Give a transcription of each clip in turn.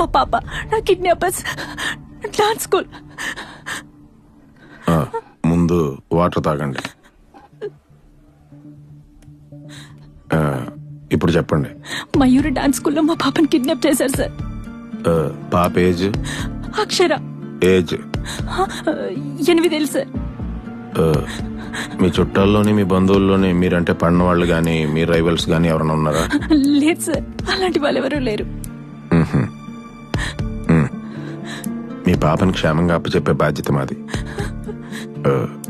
మా పాప నా కిడ్నాపర్స్ డాన్స్ స్కూల్. ముందు వాటర్ తాగండి. ఇప్పుడు చెప్పండి. మయూరి డాన్స్ స్కూల్లో మా పాపని కిడ్నాప్ చేశారు సార్. పాప ఏజ్? అక్షర. ఏజ్? ఎనిమిదేళ్ళు సార్. మీ చుట్టాల్లోని మీ బంధువుల్లోని మీరంటే పడిన వాళ్ళు కానీ మీ రైవల్స్ కానీ ఎవరైనా ఉన్నారా? లేదు సార్. అలాంటి వాళ్ళు ఎవరూ లేరు పాపని క్షేమంగా అప్పచెప్పే బాధ్యత మాది.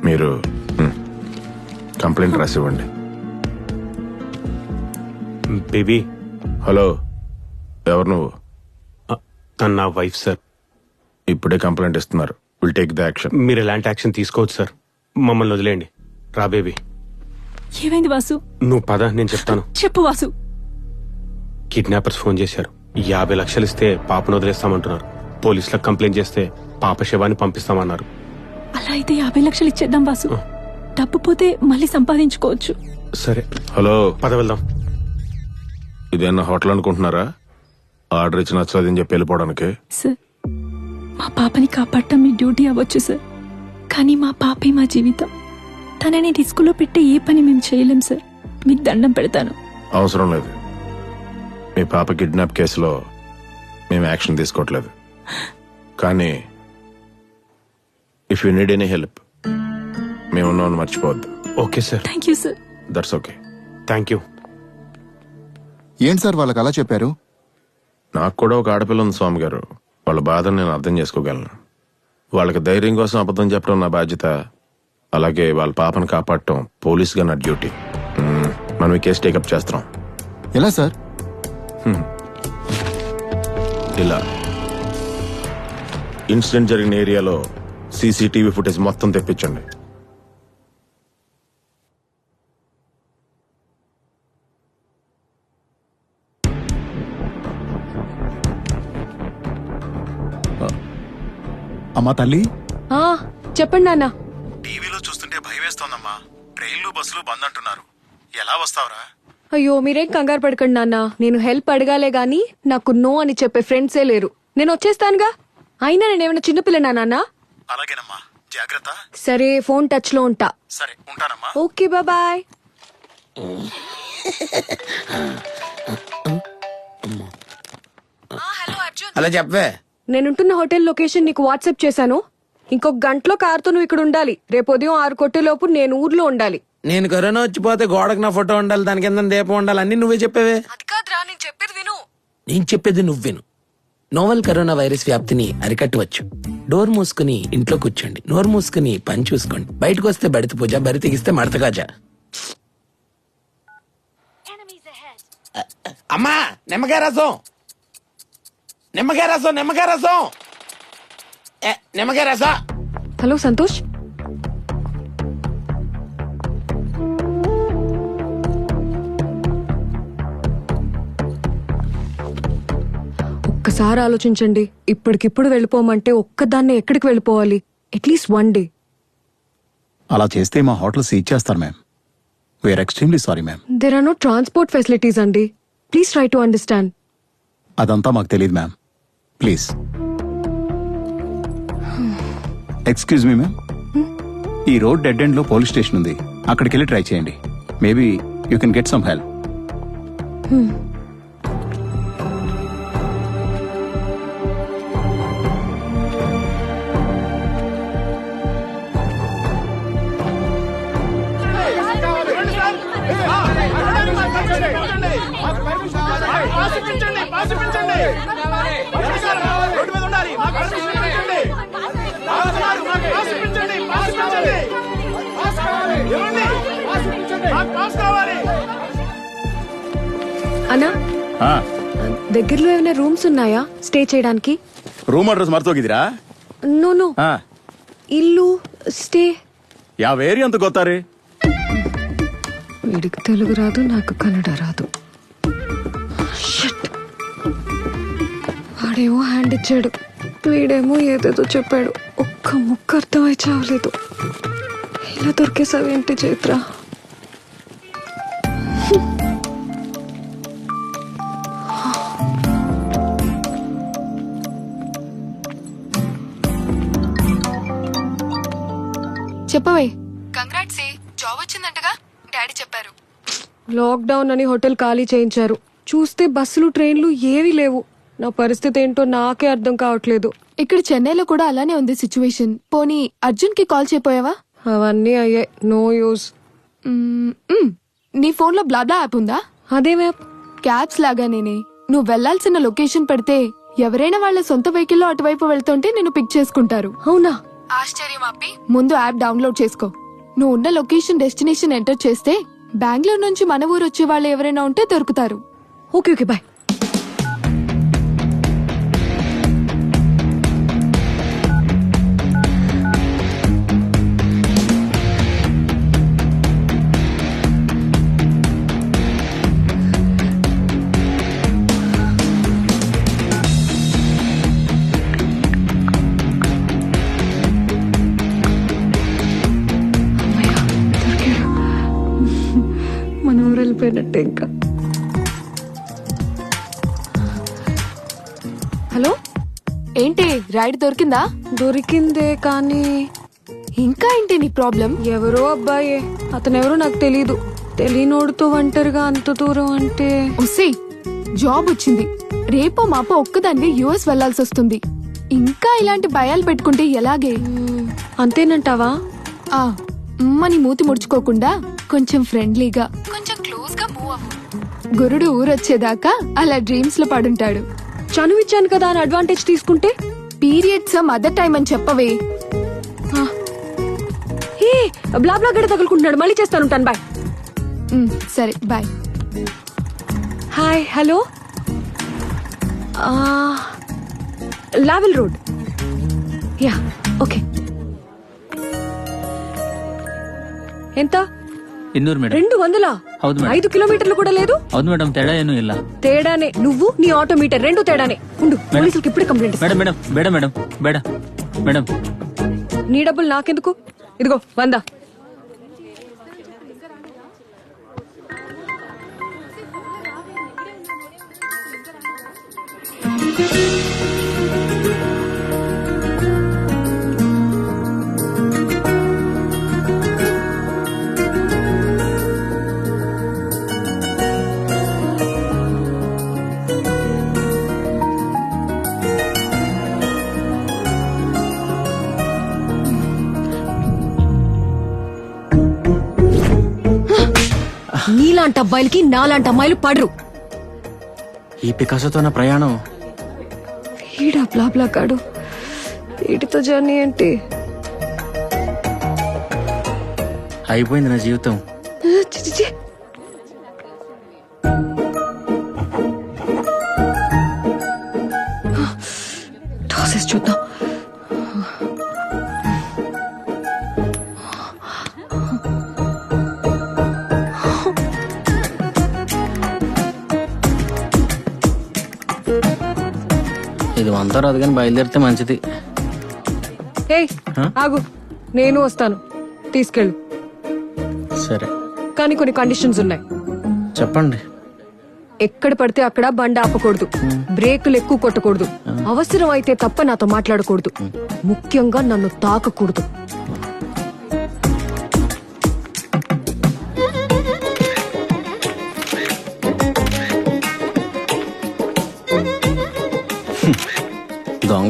మీరు కంప్లైంట్ రాసివ్వండి. బేబీ. హలో ఎవరు నువ్వు? తను నా వైఫ్ సార్. ఇప్పుడే కంప్లైంట్ ఇస్తున్నారు. విల్ టేక్ ద యాక్షన్ మీరు ఎలాంటి యాక్షన్ తీసుకోవచ్చు సార్. మమ్మల్ని వదిలేయండి. రా బేబీ. ఏమైంది వాసు? నువ్వు పద నేను చెప్తాను. చెప్పు వాసు. కిడ్నాపర్స్ ఫోన్ చేశారు. యాభై లక్షలు ఇస్తే పాపను వదిలేస్తామంటున్నారు. పోలీసులకు కంప్లైంట్ చేస్తే పాప శవాన్ని పంపిస్తామన్నారు. అలా అయితే యాభై లక్షలు ఇచ్చేద్దాం వాసు డబ్బు పోతే మళ్ళీ సంపాదించుకోవచ్చు. సరే. హలో. పద వెళ్దాం. ఇదేనా హోటల్ అనుకుంటున్నారా? ఆర్డర్ ఇచ్చి నచ్చలేదని చెప్పి వెళ్ళిపోవడానికి? సార్ మా పాపని కాపాడటం మీ డ్యూటీ అవ్వచ్చు సార్. కానీ మా పాపే మా జీవితం. తనని రిస్కులో పెట్టే ఏ పని మేము చేయలేం సార్. మీకు దండం పెడతాను. అవసరం లేదు. మీ పాప కిడ్నాప్ కేసులో మేము యాక్షన్ తీసుకోవట్లేదు. కానీ if you need any help మేము ఉన్నామని మర్చిపోవద్దు. Okay sir thank you sir that's okay thank you ఏంటి సార్ వాళ్ళకి అలా చెప్పారు? నాకు కూడా ఒక ఆడపిల్ల ఉంది స్వామి గారు వాళ్ళ బాధను నేను అర్థం చేసుకోగలను. వాళ్ళకి ధైర్యం కోసం అబద్ధం చెప్పడం నా బాధ్యత. అలాగే వాళ్ళ పాపను కాపాడటం పోలీస్గా నా డ్యూటీ. మ్మ్. మనం ఈ కేసు టేకప్ చేస్తాం ఎలా సార్? ఇలా. ఇన్సిడెంట్ జరిగిన ఏరియాలో సీసీటీవీ ఫుటేజ్ మొత్తం తెప్పించండి. అమ్మా తల్లి? ఆ చెప్పండి నాన్న. టీవీలో చూస్తుంటే భయం వేస్తోందమ్మా. ట్రైన్లు బస్సులు బంద్ అంటున్నారు ఎలా వస్తావురా? అయ్యో మీరేం కంగారు పడకండి నాన్న. నేను హెల్ప్ అడగాలే గాని నాకు నో అని చెప్పే ఫ్రెండ్సే లేరు. నేను వచ్చేస్తానుగా? అయినా నేను ఏమైనా చిన్నపిల్లనా నాన్న? అలాగేనమ్మా. జాగ్రత్త. సరే ఫోన్ టచ్లో ఉంటా. సరే ఉంటానమ్మా. ఓకే బాయ్ అలా చెప్పే నేనుంటున్న హోటల్ లొకేషన్ నీకు వాట్సాప్ చేశాను. ఇంకొక గంటలో కారుతో నువ్వు ఇక్కడ ఉండాలి. రేపు ఉదయం ఆరు కొట్టేలోపు నేను ఊర్లో ఉండాలి. నేను కరోనా వచ్చిపోతే గోడకు నా ఫోటో ఉండాలి దాని కింద దీపం ఉండాలి అన్ని నువ్వే చెప్పేవే. అది కాదురా నేను చెప్పేది విను. నేను చెప్పేది నువ్వేను నోవల్ కరోనా వైరస్ వ్యాప్తిని అరికట్టవచ్చు. డోర్ మూసుకుని ఇంట్లో కూర్చోండి. నోరు మూసుకుని పని చూసుకోండి. బయటకు వస్తే బడిత పూజ బరి తెగిస్తే మడత కాజా అమ్మా నిమ్మకాయ రసం. నిమ్మకాయ రసం నిమ్మకాయ రసం. ఏ, నిమ్మకాయ రసం. హలో సంతోష్. ఒక్కసారి ఆలోచించండి. ఇప్పటికిప్పుడు వెళ్ళిపోమంటే ఒక్కదాన్నే ఎక్కడికి వెళ్ళిపోవాలి? At least one day. అలా చేస్తే మా హోటల్ సీజ్ చేస్తారు ma'am we're extremely sorry ma'am. There are no transport facilities అండి. ప్లీజ్ ట్రై టు అండర్స్టాండ్ అదంతా మాకు తెలియదు ma'am. Please excuse me ma'am. ఈ రోడ్ డెడ్ ఎండ్లో పోలీస్ స్టేషన్ ఉంది. అక్కడికి వెళ్ళి ట్రై చేయండి maybe you can get some help దగ్గరలో ఏమైనా రూమ్స్ ఉన్నాయా స్టే చేయడానికి? రూమ్ అడ్రస్ మర్చిపోగిదిరా నో నో. ఇల్లు స్టే. యా వేరి అంత ಗೊತ್ತಾ వీడికి తెలుగు రాదు నాకు కన్నడ రాదు. Shit. వాడేమో హ్యాండ్ ఇచ్చాడు. వీడేమో ఏదేదో చెప్పాడు. ఒక్క ముక్క అర్థమై చావలేదు. ఇలా దొరికేసావేంటి చైత్రా చెప్పవే. కంగ్రాట్స్ జాబ్ వచ్చిందంటగా? డాడీ చెప్పారు. లాక్డౌన్ అని హోటల్ ఖాళీ చేయించారు. చూస్తే బస్సులు ట్రైన్లు ఏవీ లేవు. నా పరిస్థితి ఏంటో నాకే అర్థం కావట్లేదు. ఇక్కడ చెన్నైలో కూడా అలానే ఉంది సిచ్యువేషన్. పోనీ అర్జున్కి కాల్ చేయపోయావా? అవన్నీ అయ్యాయి నో యూస్. నీ ఫోన్లో బ్లాబ్లా యాప్ ఉందా? అదే మ్యాప్ క్యాబ్స్ లాగానేనే. నువ్వు వెళ్ళాల్సిన లొకేషన్ పెడితే ఎవరైనా వాళ్ళ సొంత వెహికల్లో అటువైపు వెళ్తుంటే నిన్ను పిక్ చేసుకుంటారు. అవునా? ఆశ్చర్యం ఆపి ముందు యాప్ డౌన్లోడ్ చేసుకో. నువ్వు ఉన్న లొకేషన్ డెస్టినేషన్ ఎంటర్ చేస్తే బెంగళూరు నుంచి మన ఊరు వచ్చే వాళ్ళు ఎవరైనా ఉంటే దొరుకుతారు. Okay okay bye. ఏంటి రైడ్ దొరికిందా? దొరికిందే కానీ ఇంకా ఏంటి నీ ప్రాబ్లం ఎవరో అబ్బాయే అతను ఎవరో నాకు తెలీదు. తెలియనోడుతో ఒంటరిగా అంత దూరం అంటే ఒసే జాబ్ వచ్చింది. రేపో మాపో ఒక్కదాన్ని యుఎస్ వెళ్ళాల్సి వస్తుంది. ఇంకా ఇలాంటి భయాలు పెట్టుకుంటే ఎలాగే? అంతేనంటావా? ఆ ఉమ్మని మూతి ముడుచుకోకుండా కొంచెం ఫ్రెండ్లీగా కొంచెం క్లోజ్గా మూవ్ అవ్వు. గురుడు ఊరొచ్చేదాకా అలా డ్రీమ్స్లో పడుంటాడు. చనువిచ్చాను కదా అని అడ్వాంటేజ్ తీసుకుంటే? పీరియడ్స్ మదర్ టైం అని చెప్పవే. బ్లాబ్లా గడ తగులుకుంటున్నాడు. మళ్ళీ చేస్తానుంటాను బాయ్ సరే bye hi hello Lavelle road yeah okay ఎంత? మేడం. రెండు వందలా? ಹೌದು ಮೇಡಮ್ ఐదు కిలోమీటర్లు కూడా లేదు ಹೌದು ಮೇಡಮ್ ತಡ ಏನೂ ಇಲ್ಲ తేడానే నువ్వు నీ ఆటో మీటర్ రెండు తేడానే ఉండు పోలీసులకి ఇప్పుడే కంప్లైంట్ ఇస్తా. ಮೇಡಮ್ ಮೇಡಮ್ ಬೇಡ ಮೇಡಮ್ ಬೇಡ ಮೇಡಮ್ నీ డబ్బులు నాకెందుకు ఇదిగో వందా నీలాంటి అబ్బాయిలకి నాలాంటి అమ్మాయిలు పడరు. ఈ పికాసోతో నా ప్రయాణం ఈడా బ్లా బ్లా కాడు. వీటితో జర్నీ ఏంటి? అయిపోయింది నా జీవితం. చి, చి, చి. టాసెస్ చూద్దాం. వంత రాదు కానీ బయలుదేరితే మంచిది. ఏయ్ ఆగు. నేను వస్తాను. తీసుకెళ్ళు. సరే. కానీ కొన్ని కండిషన్స్ ఉన్నాయి. చెప్పండి. ఎక్కడ పడితే అక్కడ బండి ఆపకూడదు. బ్రేకులు ఎక్కువ కొట్టకూడదు. అవసరం అయితే తప్ప నాతో మాట్లాడకూడదు. ముఖ్యంగా నన్ను తాకకూడదు.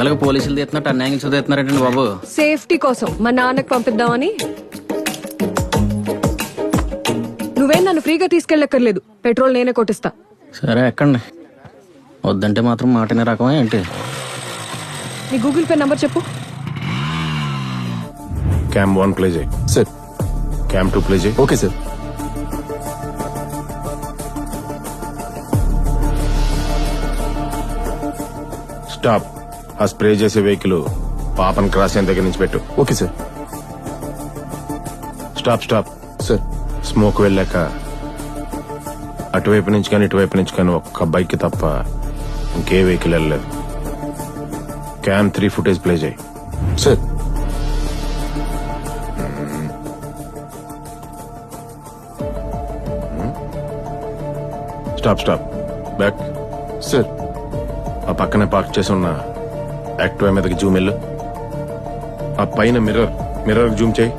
దొంగలకు పోలీసులు తీస్తున్నట్టు అన్యాయం చదువుతున్నారంటండి బాబు. సేఫ్టీ కోసం మా నాన్నకు పంపిద్దామని. నువ్వేం నన్ను ఫ్రీగా తీసుకెళ్ళక్కర్లేదు. పెట్రోల్ నేనే కొట్టిస్తా. సరే ఎక్కండి. వద్దంటే మాత్రం మాటనే రకమా ఏంటి? నీ గూగుల్ పే నంబర్ చెప్పు. క్యామ్ వన్ ప్లే చేయి. సార్ క్యామ్ టూ ప్లే చేయి. ఓకే సార్ స్టాప్ ఆ స్ప్రే చేసే వెహికల్ పాపన్ క్రాస్ అయిన దగ్గర నుంచి పెట్టు. Okay sir. Stop stop. Sir. Smoke వెళ్ళాక అటువైపు నుంచి కానీ ఇటువైపు నుంచి కానీ ఒక్క బైక్ తప్ప ఇంకే వెహికల్ వెళ్ళలేదు. క్యామ్ త్రీ ఫుటేజ్ ప్లే చేయి. Sir. Stop stop. Back. Sir. ఆ పక్కనే పార్క్ చేసి ఉన్న యాక్టివా మీదకి జూమ్ వెళ్ళు. ఆ పైన మిర్రర్ మిర్రర్ జూమ్ చేయి.